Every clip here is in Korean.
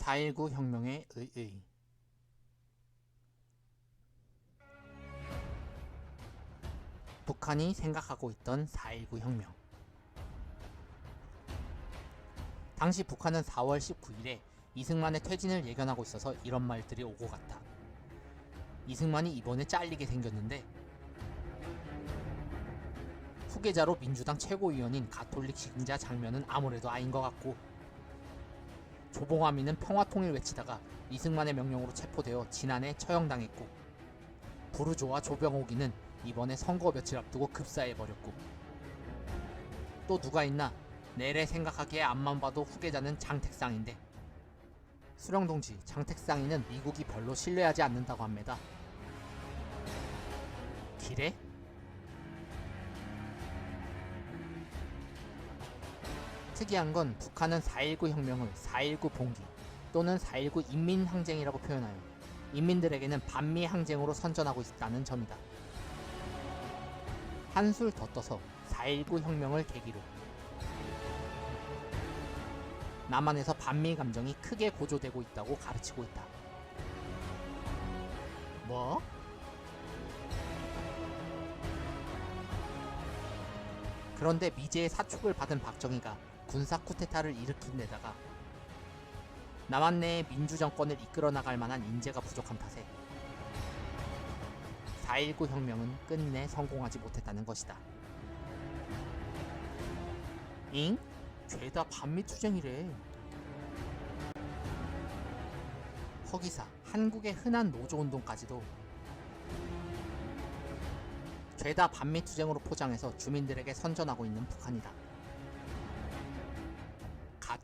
4.19 혁명의 의의 북한이 생각하고 있던 4.19 혁명 당시 북한은 4월 19일에 이승만의 퇴진을 예견하고 있어서 이런 말들이 오고 갔다. 이승만이 이번에 잘리게 생겼는데 후계자로 민주당 최고위원인 가톨릭 신자 장면은 아무래도 아닌 것 같고 조봉암이는 평화통일 외치다가 이승만의 명령으로 체포되어 지난해 처형당했고 부르조와 조병옥이는 이번에 선거 며칠 앞두고 급사해버렸고 또 누가 있나 내래 생각하기에 앞만 봐도 후계자는 장택상인데 수령동지 장택상이는 미국이 별로 신뢰하지 않는다고 합니다. 기래? 특이한 건 북한은 4.19 혁명을 4.19 봉기 또는 4.19 인민항쟁이라고 표현하여 인민들에게는 반미 항쟁으로 선전하고 있다는 점이다. 한술 더 떠서 4.19 혁명을 계기로 남한에서 반미 감정이 크게 고조되고 있다고 가르치고 있다. 뭐? 그런데 미제의 사축을 받은 박정희가 군사 쿠데타를 일으킨 데다가 남한 내의 민주정권을 이끌어 나갈 만한 인재가 부족한 탓에 4.19 혁명은 끝내 성공하지 못했다는 것이다. 잉? 죄다 반미투쟁이래. 허기사 한국의 흔한 노조운동까지도 죄다 반미투쟁으로 포장해서 주민들에게 선전하고 있는 북한이다.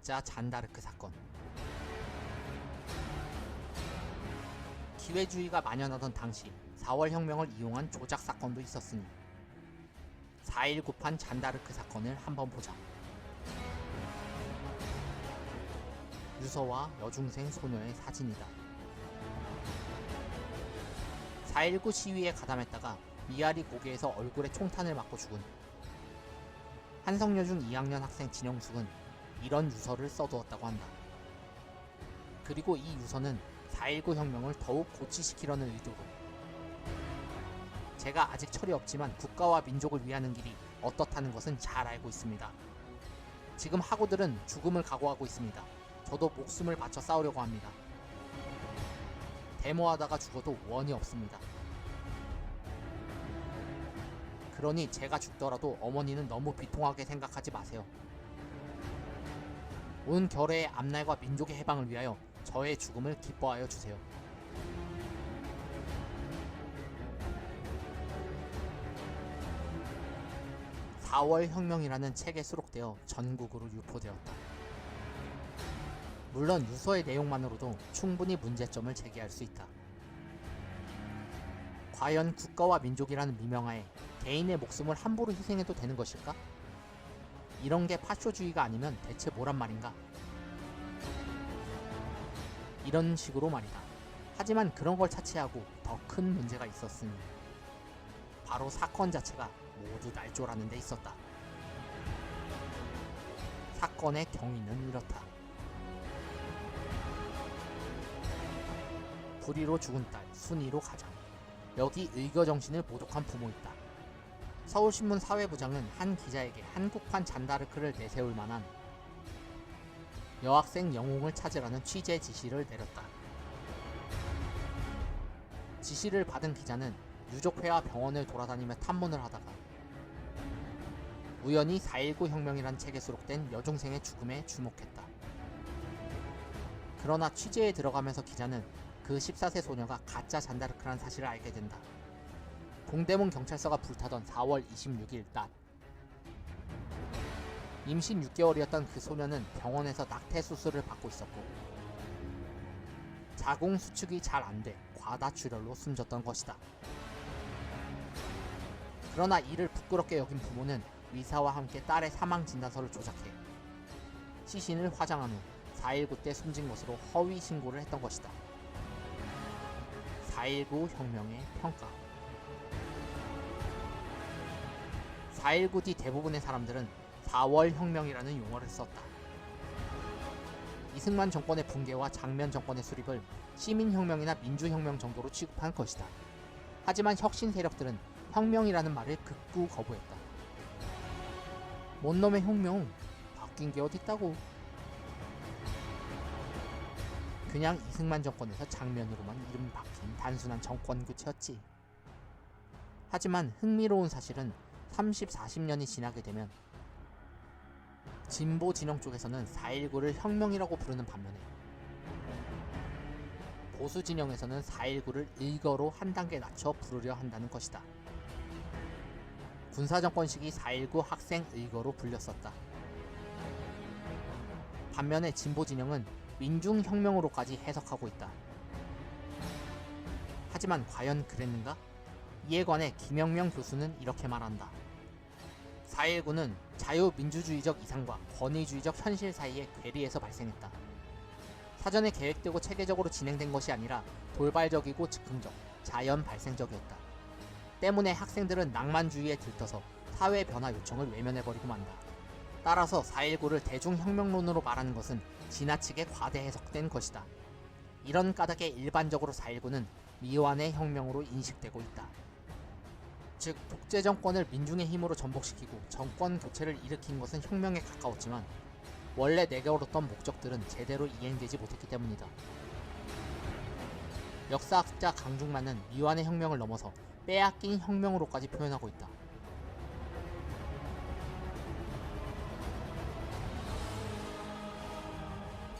가짜 잔다르크 사건. 기회주의가 만연하던 당시 4월 혁명을 이용한 조작 사건도 있었으니 4.19판 잔다르크 사건을 한번 보자. 유서와 여중생 소녀의 사진이다. 4.19 시위에 가담했다가 미아리 고개에서 얼굴에 총탄을 맞고 죽은 한성여중 2학년 학생 진영숙은 이런 유서를 써두었다고 한다. 그리고 이 유서는 4.19 혁명을 더욱 고치시키려는 의도로 제가 아직 철이 없지만 국가와 민족을 위하는 길이 어떻다는 것은 잘 알고 있습니다. 지금 학우들은 죽음을 각오하고 있습니다. 저도 목숨을 바쳐 싸우려고 합니다. 데모하다가 죽어도 원이 없습니다. 그러니 제가 죽더라도 어머니는 너무 비통하게 생각하지 마세요. 온 결의의 앞날과 민족의 해방을 위하여 저의 죽음을 기뻐하여 주세요. (4월) 혁명이라는 책에 수록되어 전국으로 유포되었다. 물론 유서의 내용만으로도 충분히 문제점을 제기할 수 있다. 과연 국가와 민족이라는 미명하에 개인의 목숨을 함부로 희생해도 되는 것일까? 이런 게 파쇼주의가 아니면 대체 뭐란 말인가? 이런 식으로 말이다. 하지만 그런 걸 차치하고 더 큰 문제가 있었으니 바로 사건 자체가 모두 날조라는 데 있었다. 사건의 경위는 이렇다. 불의로 죽은 딸, 순위로 가장. 여기 의거정신을 모독한 부모 있다. 서울신문 사회부장은 한 기자에게 한국판 잔다르크를 내세울 만한 여학생 영웅을 찾으라는 취재 지시를 내렸다. 지시를 받은 기자는 유족회와 병원을 돌아다니며 탐문을 하다가 우연히 4.19 혁명이란 책에 수록된 여중생의 죽음에 주목했다. 그러나 취재에 들어가면서 기자는 그 14세 소녀가 가짜 잔다르크란 사실을 알게 된다. 동대문 경찰서가 불타던 4월 26일 낮. 임신 6개월이었던 그 소녀는 병원에서 낙태 수술을 받고 있었고 자궁 수축이 잘 안 돼 과다 출혈로 숨졌던 것이다. 그러나 이를 부끄럽게 여긴 부모는 의사와 함께 딸의 사망 진단서를 조작해 시신을 화장한 후 4.19 때 숨진 것으로 허위 신고를 했던 것이다. 4.19 혁명의 평가 4.19 뒤 대부분의 사람들은 4월 혁명이라는 용어를 썼다. 이승만 정권의 붕괴와 장면 정권의 수립을 시민혁명이나 민주혁명 정도로 취급한 것이다. 하지만 혁신 세력들은 혁명이라는 말을 극구 거부했다. 뭔 놈의 혁명? 바뀐 게 어딨다고? 그냥 이승만 정권에서 장면으로만 이름 바뀐 단순한 정권 교체였지. 하지만 흥미로운 사실은 30, 40년이 지나게 되면 진보 진영 쪽에서는 4.19를 혁명이라고 부르는 반면에 보수 진영에서는 4.19를 일거로 한 단계 낮춰 부르려 한다는 것이다. 군사정권 시기 4.19 학생 일거로 불렸었다. 반면에 진보 진영은 민중혁명으로까지 해석하고 있다. 하지만 과연 그랬는가? 이에 관해 김영명 교수는 이렇게 말한다. 4.19는 자유민주주의적 이상과 권위주의적 현실 사이의 괴리에서 발생했다. 사전에 계획되고 체계적으로 진행된 것이 아니라 돌발적이고 즉흥적, 자연 발생적이었다. 때문에 학생들은 낭만주의에 들떠서 사회 변화 요청을 외면해버리고 만다. 따라서 4.19를 대중혁명론으로 말하는 것은 지나치게 과대 해석된 것이다. 이런 까닭에 일반적으로 4.19는 미완의 혁명으로 인식되고 있다. 즉 독재 정권을 민중의 힘으로 전복시키고 정권 교체를 일으킨 것은 혁명에 가까웠지만 원래 내걸었던 목적들은 제대로 이행되지 못했기 때문이다. 역사학자 강중만은 미완의 혁명을 넘어서 빼앗긴 혁명으로까지 표현하고 있다.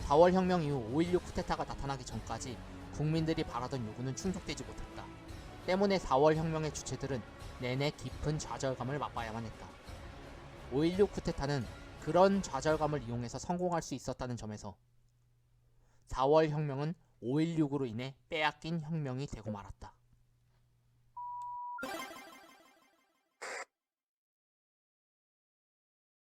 (4월) 혁명 이후 (5.16) 쿠데타가 나타나기 전까지 국민들이 바라던 요구는 충족되지 못했다. 때문에 4월 혁명의 주체들은 내내 깊은 좌절감을 맛봐야만 했다. 5.16 쿠데타는 그런 좌절감을 이용해서 성공할 수 있었다는 점에서 4월 혁명은 5.16으로 인해 빼앗긴 혁명이 되고 말았다.